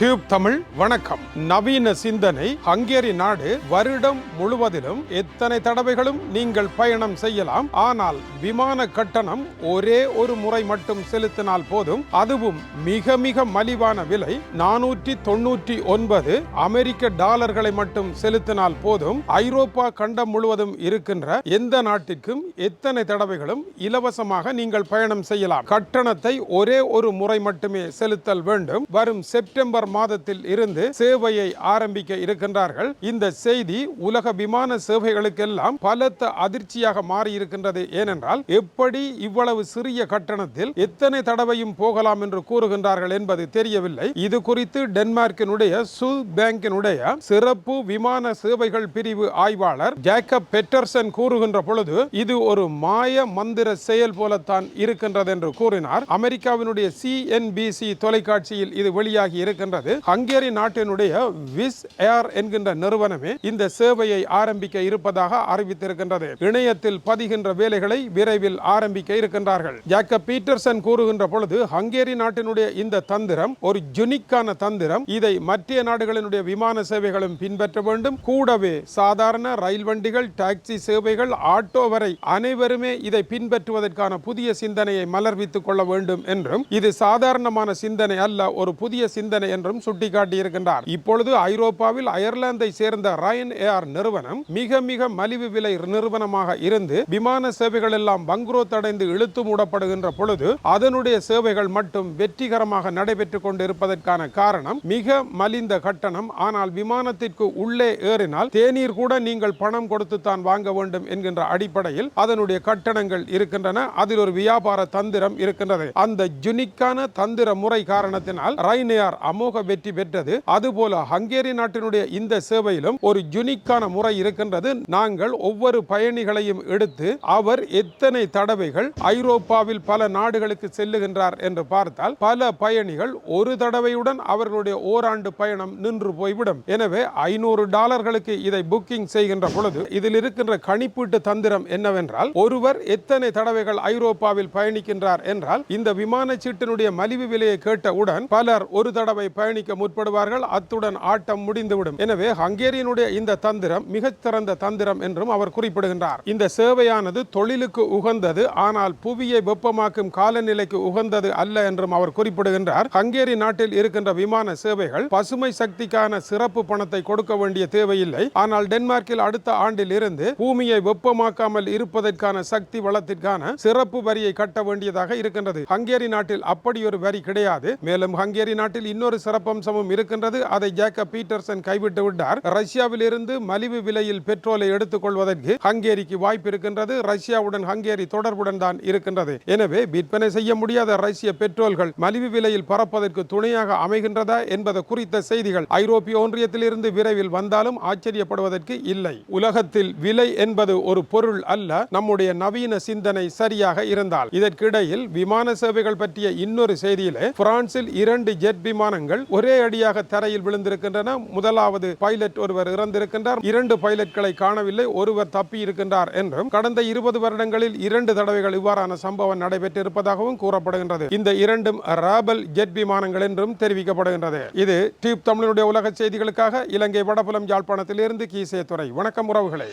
Tube Tamil வணக்கம். நவீன சிந்தனை ஹங்கேரி நாடு வருடம் முழுவதிலும் எத்தனை தடவைகளும் நீங்கள் பயணம் செய்யலாம். ஆனால் விமான கட்டணம் ஒரே ஒரு முறை மட்டும் செலுத்தினால் போதும். அதுவும் மிக மிக மலிவான விலை நானூற்றி தொண்ணூற்றி ஒன்பது அமெரிக்க டாலர்களை மட்டும் செலுத்தினால் போதும். ஐரோப்பா கண்டம் முழுவதும் இருக்கின்ற எந்த நாட்டிற்கும் எத்தனை தடவைகளும் இலவசமாக நீங்கள் பயணம் செய்யலாம். கட்டணத்தை ஒரே ஒரு முறை மட்டுமே செலுத்தல் வேண்டும். வரும் செப்டம்பர் மாதத்தில் இருந்து சேவையை ஆரம்பிக்க இருக்கின்றார்கள். இந்த செய்தி உலக விமான சேவைகளுக்கெல்லாம் பலத்த அதிர்ச்சியாக மாறி இருக்கின்றது ஏனென்றால் எப்படி இவ்வளவு சிறிய கட்டணத்தில் எத்தனை தடவையும் போகலாம் என்று கூறுகின்றார்கள் என்பது தெரியவில்லை. இது குறித்து டென்மார்க்கினுடைய சுல் பேங்கினுடைய சிறப்பு விமான சேவைகள் பிரிவு ஆய்வாளர் ஜேக்கப் பெட்டர்சன் கூறுகின்ற பொழுது இது ஒரு மாய மந்திர செயல் போலத்தான் இருக்கின்றது என்று கூறினார். அமெரிக்காவினுடைய சிஎன்பிசி தொலைக்காட்சியில் இது வெளியாகி இருக்கின்றது. கொண்டது ஹங்கேரி நாட்டினுடைய விஸ் ஏர் என்கின்ற நிறுவனமே இந்த சேவையை ஆரம்பிக்க இருப்பதாக அறிவித்திருக்கின்றது. இணையத்தில் பதிகின்ற வேலைகளை விரைவில் ஆரம்பிக்க இருக்கின்றார்கள். ஜாக்கப் பீட்டர்சன் கூறுகின்ற பொழுது ஹங்கேரி நாட்டினுடைய இந்த தந்திரம் ஒரு ஜுனிக்கான தந்திரம். இதை மற்ற நாடுகளினுடைய விமான சேவைகளும் பின்பற்ற வேண்டும். கூடவே சாதாரண ரயில் வண்டிகள் டாக்ஸி சேவைகள் ஆட்டோ வரை அனைவருமே இதை பின்பற்றுவதற்கான புதிய சிந்தனையை மலர்வித்துக் கொள்ள வேண்டும் என்றும் இது சாதாரணமான சிந்தனை அல்ல ஒரு புதிய சிந்தனை என்றும் சுட்டிக்காட்டியிருக்கின்றார். இப்பொழுது ஐரோப்பாவில் அயர்லாந்தை சேர்ந்த ரயன் ஏர் நிறுவனம் மிக மிக மலிவு விலை நிறுவனமாக இருந்து விமான சேவைகள் எல்லாம் பங்குரோத் அடைந்து இழுத்து மூடப்படுகின்ற பொழுது அதனுடைய சேவைகள் மட்டும் வெற்றிகரமாக நடைபெற்றுக் கொண்டிருப்பதற்கான காரணம் மிக மலிந்த கட்டணம். ஆனால் விமானத்திற்கு உள்ளே ஏறினால் தேநீர் கூட நீங்கள் பணம் கொடுத்து தான் வாங்க வேண்டும் என்கின்ற அடிப்படையில் அதனுடைய கட்டணங்கள் இருக்கின்றன. அதில் ஒரு வியாபார தந்திரம் இருக்கின்றது. அந்த ஜுனிக்கான தந்திர முறை காரணத்தினால் ரைனேர் அமோக வெற்றி பெற்றது. அதுபோல ஹங்கேரி நாட்டினுடைய இந்த சேவையிலும் ஒரு ஜுனிக்கான முறை இருக்கின்றது. நாங்கள் ஒவ்வொரு பயணிகளையும் எடுத்து அவர் எத்தனை தடவைகள் ஐரோப்பாவில் பல நாடுகளுக்கு செல்லுகின்றார் என்று பார்த்தால் பல பயணிகள் ஒரு தடவையுடன் அவர்களுடைய ஓராண்டு பயணம் நின்று போய்விடும். எனவே ஐநூறு டாலர்களுக்கு இதை புக்கிங் செய்கின்ற பொழுது இதில் இருக்கின்ற கணிப்பீட்டு தந்திரம் என்னவென்றால் ஒருவர் எத்தனை தடவைகள் ஐரோப்பாவில் பயணிக்கின்றார் என்றால் இந்த விமான சீட்டினுடைய மலிவு விலையை கேட்டவுடன் பலர் ஒரு தடவை பயணிக்க முற்படுவார்கள் அத்துடன் ஆட்டம் முடிந்துவிடும். எனவே ஹங்கேரியனுடைய இந்த தந்திரம் மிகச்சிறந்த தந்திரம் என்றும் அவர் குறிப்பிடுகின்றார். இந்த சேவையானது தொழிலுக்கு உகந்தது ஆனால் புவியை வெப்பமாக்கும் காலநிலைக்கு உகந்தது அல்ல என்றும் அவர் குறிப்பிடுகின்றார். ஹங்கேரி நாட்டில் இருக்கின்ற விமான சேவைகள் பசுமை சக்திக்கான சிறப்பு பணத்தை கொடுக்க வேண்டிய தேவையில்லை. ஆனால் டென்மார்க்கில் அடுத்த ஆண்டில் இருந்து பூமியை வெப்பமாக்காமல் இருப்பதற்கான சக்தி வளத்திற்கான சிறப்பு வரியை கட்ட வேண்டியதாக இருக்கின்றது. ஹங்கேரி நாட்டில் அப்படி ஒரு வரி கிடையாது. மேலும் ஹங்கேரி நாட்டில் இன்னொரு சிறப்பு சிறப்பம்சமும் இருக்கின்றது. அதை ஜேக்கப் பீட்டர்சன் கைவிட்டு விட்டார். ரஷ்யாவில் இருந்து மலிவு விலையில் பெட்ரோலை எடுத்துக் கொள்வதற்கு ஹங்கேரிக்கு வாய்ப்பு இருக்கின்றது. ரஷ்யாவுடன் ஹங்கேரி தொடர்புடன் தான் இருக்கின்றது. எனவே விற்பனை செய்ய முடியாத ரஷ்ய பெட்ரோல்கள் மலிவு விலையில் பறப்பதற்கு துணையாக அமைகின்றதா என்பது குறித்த செய்திகள் ஐரோப்பிய ஒன்றியத்தில் இருந்து விரைவில் வந்தாலும் ஆச்சரியப்படுவதற்கு இல்லை. உலகத்தில் விலை என்பது ஒரு பொருள் அல்ல நம்முடைய நவீன சிந்தனை சரியாக இருந்தால். இதற்கிடையில் விமான சேவைகள் பற்றிய இன்னொரு செய்தியிலே பிரான்சில் இரண்டு ஜெட் விமானங்கள் விமானங்கள் ஒரே அடியாக தரையில் விழுந்திருக்கின்றன. முதலாவது பைலட் ஒருவர் இறந்திருக்கின்றார். இரண்டு பைலட்களை காணவில்லை. ஒருவர் தப்பி இருக்கின்றார் என்றும் கடந்த இருபது வருடங்களில் இரண்டு தடவைகள் இவ்வாறான சம்பவம் நடைபெற்றிருப்பதாகவும் கூறப்படுகின்றது. இந்த இரண்டும் ராபல் ஜெட் விமானங்கள் என்றும் தெரிவிக்கப்படுகின்றது. இது டியூப் தமிழனுடைய உலக செய்திகளுக்காக இலங்கை வடபுலம் யாழ்ப்பாணத்திலிருந்து கீசே துறை வணக்கம் உறவுகளை.